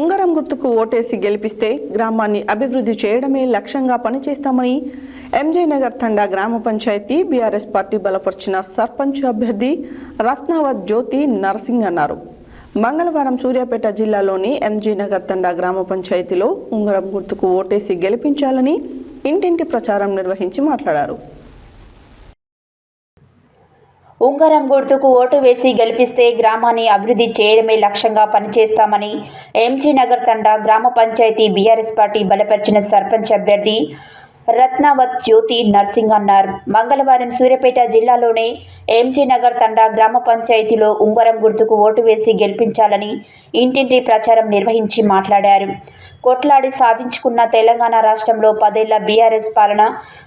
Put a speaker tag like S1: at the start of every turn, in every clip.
S1: ఉంగరం గుర్తుకు ఓటేసి గెలిపిస్తే గ్రామాన్ని అభివృద్ధి చేయడమే లక్ష్యంగా పనిచేస్తామని ఎంజే నగర్ తండా గ్రామ పంచాయతీ బీఆర్ఎస్ పార్టీ బలపరిచిన సర్పంచ్ అభ్యర్థి రత్నావత్ జ్యోతి నరసింగ్ అన్నారు. మంగళవారం సూర్యాపేట జిల్లాలోని ఎంజీ నగర్ తండా గ్రామ పంచాయతీలో ఉంగరం గుర్తుకు ఓటేసి గెలిపించాలని ఇంటింటి ప్రచారం నిర్వహించి మాట్లాడారు.
S2: ఉంగరం గుర్తుకు ఓటు వేసి గెలిపిస్తే గ్రామాన్ని అభివృద్ధి చేయడమే లక్ష్యంగా పనిచేస్తామని ఎంజీ నగర్ తండా గ్రామ పంచాయతీ బీఆర్ఎస్ పార్టీ బలపరిచిన సర్పంచ్ అభ్యర్థి రత్నావత్ జ్యోతి నర్సింగ్ అన్నారు. మంగళవారం సూర్యాపేట జిల్లాలోనే ఎంజీ నగర్ తండా గ్రామ పంచాయతీలో ఉంగరం గుర్తుకు ఓటు వేసి గెలిపించాలని ఇంటింటి ప్రచారం నిర్వహించి మాట్లాడారు. కొట్లాడి సాధించుకున్న తెలంగాణ రాష్ట్రంలో పదేళ్ళ బీఆర్ఎస్ పాలన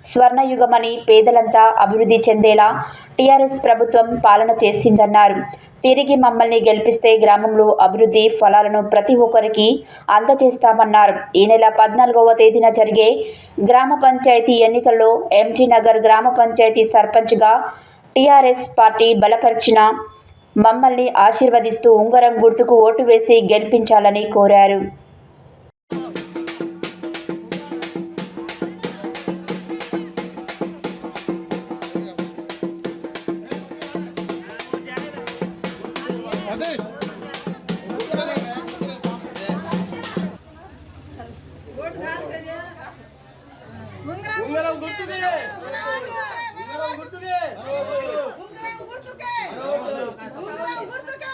S2: స్వర్ణయుగమని పేదలంతా అభివృద్ధి చెందేలా టీఆర్ఎస్ ప్రభుత్వం పాలన చేసిందన్నారు. తిరిగి మమ్మల్ని గెలిపిస్తే గ్రామంలో అభివృద్ధి ఫలాలను ప్రతి ఒక్కరికి అందజేస్తామన్నారు. ఈ నెల పద్నాలుగవ తేదీన జరిగే గ్రామ పంచాయతీ ఎన్నికల్లో ఎంజీ నగర్ గ్రామ పంచాయతీ సర్పంచ్గా టీఆర్ఎస్ పార్టీ బలపరిచిన మమ్మల్ని ఆశీర్వదిస్తూ ఉంగరం గుర్తుకు ఓటు వేసి గెలిపించాలని కోరారు.
S3: ఉంగరం గుర్తుకే ఉంగరం గుర్తుకే
S4: ఉంగరం గుర్తుకే ఉంగరం గుర్తుకే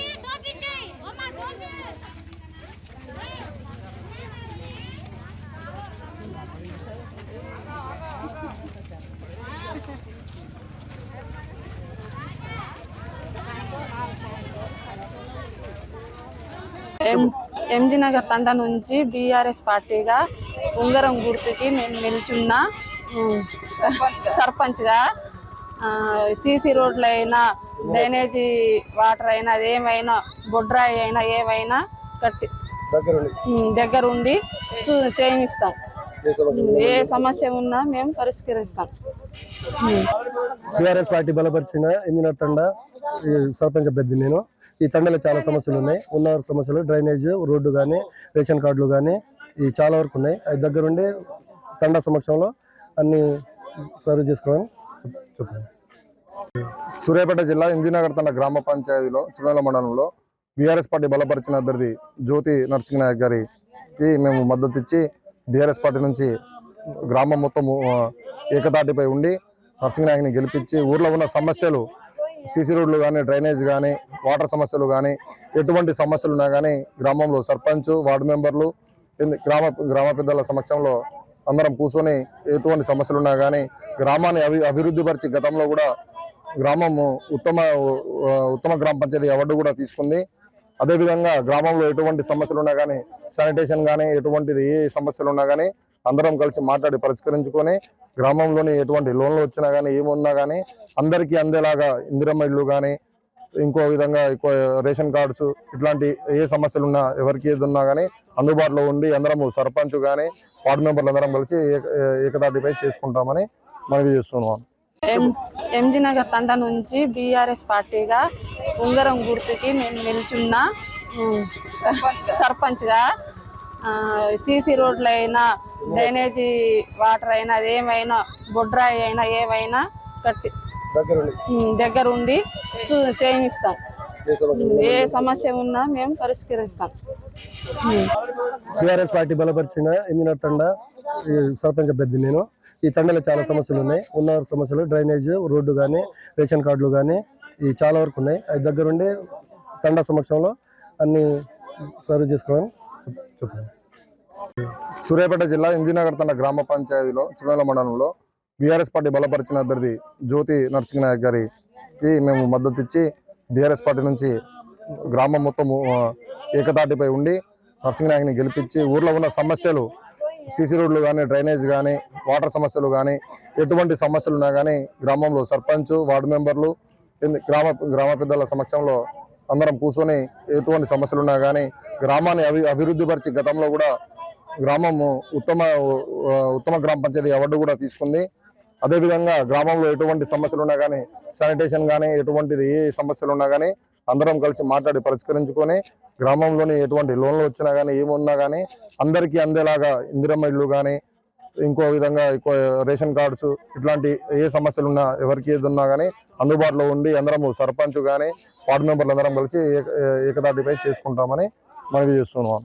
S5: ఎంజీ నగర్ తండ నుంచి బీఆర్ఎస్ పార్టీగా ఉంగరం గుర్తుకి నేను నిల్చున్నా. సర్పంచ్గా. సీసీ రోడ్లు అయినా డ్రైనేజీ వాటర్ అయినా ఏమైనా బొడ్రాయి అయినా ఏమైనా కట్టి దగ్గరుండి చూ- చేయిస్తాం. ఏ సమస్య ఉన్నా మేము పరిష్కరిస్తాం.
S6: టీఆర్ఎస్ పార్టీ బలపరిచిన ఎమ్మినర్ తండ ఈ సర్పంచ్ అభ్యర్థి నేను. ఈ తండలో చాలా సమస్యలు ఉన్నాయి. ఉన్న సమస్యలు డ్రైనేజ్ రోడ్డు కానీ రేషన్ కార్డులు కానీ ఈ చాలా వరకు ఉన్నాయి. అది దగ్గరుండి తండ సమక్షంలో అన్ని సర్వ్ చేసుకోవాలని చెప్పాను.
S7: సూర్యాపేట జిల్లా ఇంజినగర్ తన గ్రామ పంచాయతీలో చివేల మండలంలో బీఆర్ఎస్ పార్టీ బలపరిచిన అభ్యర్థి జ్యోతి నరసింహ నాయక్ గారికి మేము మద్దతు ఇచ్చి బీఆర్ఎస్ పార్టీ నుంచి గ్రామం మొత్తం ఏకతాటిపై ఉండి నరసింహనాయకుని గెలిపించి ఊర్లో ఉన్న సమస్యలు సీసీ రోడ్లు కానీ డ్రైనేజ్ కానీ వాటర్ సమస్యలు కానీ ఎటువంటి సమస్యలు ఉన్నా కానీ గ్రామంలో సర్పంచ్ వార్డు మెంబర్లు గ్రామ గ్రామ పెద్దల సమక్షంలో అందరం కూర్చొని ఎటువంటి సమస్యలు ఉన్నా కానీ గ్రామాన్ని అభి అభివృద్ధిపరిచి గతంలో కూడా గ్రామము ఉత్తమ ఉత్తమ గ్రామ పంచాయతీ అవార్డు కూడా తీసుకుంది. అదేవిధంగా గ్రామంలో ఎటువంటి సమస్యలు ఉన్నా కానీ శానిటేషన్ కానీ ఎటువంటిది ఏ సమస్యలు ఉన్నా కానీ అందరం కలిసి మాట్లాడి పరిష్కరించుకొని గ్రామంలోని ఎటువంటి లోన్లు వచ్చినా కానీ ఏమున్నా కానీ అందరికీ అందేలాగా ఇందిరమ్మ ఇళ్ళు కానీ ఇంకో విధంగా ఎక్కువ రేషన్ కార్డ్స్ ఇట్లాంటి ఏ సమస్యలు ఉన్నా ఎవరికి ఏది ఉన్నా కానీ అందుబాటులో ఉండి అందరము సర్పంచ్ కానీ వార్డు మెంబర్లు అందరం కలిసి ఏకదాటిపై చేసుకుంటామని మనవి చేస్తున్నాం.
S5: ఎం ఎంజీ నగర్ తండ నుంచి బీఆర్ఎస్ పార్టీగా ఉంగరం గుర్తుకి నేను నిల్చున్నా. సర్పంచ్గా. సీసీ రోడ్లు అయినా డ్రైనేజీ వాటర్ అయినా ఏమైనా బొడ్రాయి అయినా ఏమైనా కట్టి
S6: దగ్గరుండి
S5: చేయిస్తాం. ఏ సమస్య ఉన్నా మేము పరిష్కరిస్తాం. ఉమ్.
S6: టీఆర్ఎస్ పార్టీ బలపరిచిన ఈ సర్పంచ్ అభ్యర్థి నేను. ఈ తండలో చాలా సమస్యలు ఉన్నాయి. ఉన్న సమస్యలు డ్రైనేజ్ రోడ్డు కానీ రేషన్ కార్డులు కానీ ఈ చాలా వరకు ఉన్నాయి. అది దగ్గరుండి తండ సమక్షంలో అన్ని సర్వ్ చేసుకోవాలని చెప్తున్నాను
S7: సూర్యాపేట జిల్లా ఇంజినగర్ తన గ్రామ పంచాయతీలో చిరువేల మండలంలో బీఆర్ఎస్ పార్టీ బలపరిచిన అభ్యర్థి జ్యోతి నరసింహ నాయక్ గారికి మేము మద్దతు ఇచ్చి బీఆర్ఎస్ పార్టీ నుంచి గ్రామం మొత్తం ఏకతాటిపై ఉండి నరసింహ నాయక్ని గెలిపించి ఊర్లో ఉన్న సమస్యలు సీసీ రోడ్లు కానీ డ్రైనేజ్ కానీ వాటర్ సమస్యలు కానీ ఎటువంటి సమస్యలు ఉన్నా కానీ గ్రామంలో సర్పంచ్ వార్డు మెంబర్లు గ్రామ గ్రామ పెద్దల సమక్షంలో అందరం కూర్చొని ఎటువంటి సమస్యలు ఉన్నా కానీ గ్రామాన్ని అభి అభివృద్ధి పరిచి గతంలో కూడా గ్రామము ఉత్తమ ఉత్తమ గ్రామ పంచాయతీ అవార్డు కూడా తీసుకుంది. అదేవిధంగా గ్రామంలో ఎటువంటి సమస్యలు ఉన్నా కానీ శానిటేషన్ కానీ ఎటువంటిది ఏ సమస్యలు ఉన్నా కానీ అందరం కలిసి మాట్లాడి పరిష్కరించుకొని గ్రామంలోని ఎటువంటి లోన్లు వచ్చినా కానీ ఏమున్నా కానీ అందరికీ అందేలాగా ఇందిరమ్మ ఇళ్ళు కానీ ఇంకో విధంగా ఇంకో రేషన్ కార్డ్స్ ఇట్లాంటి ఏ సమస్యలు ఉన్నా ఎవరికి ఏది ఉన్నా కానీ అందుబాటులో ఉండి అందరము సర్పంచ్ కానీ వార్డు మెంబర్లు అందరం కలిసి ఏక- చేసుకుంటామని మనవి చేస్తున్నాం.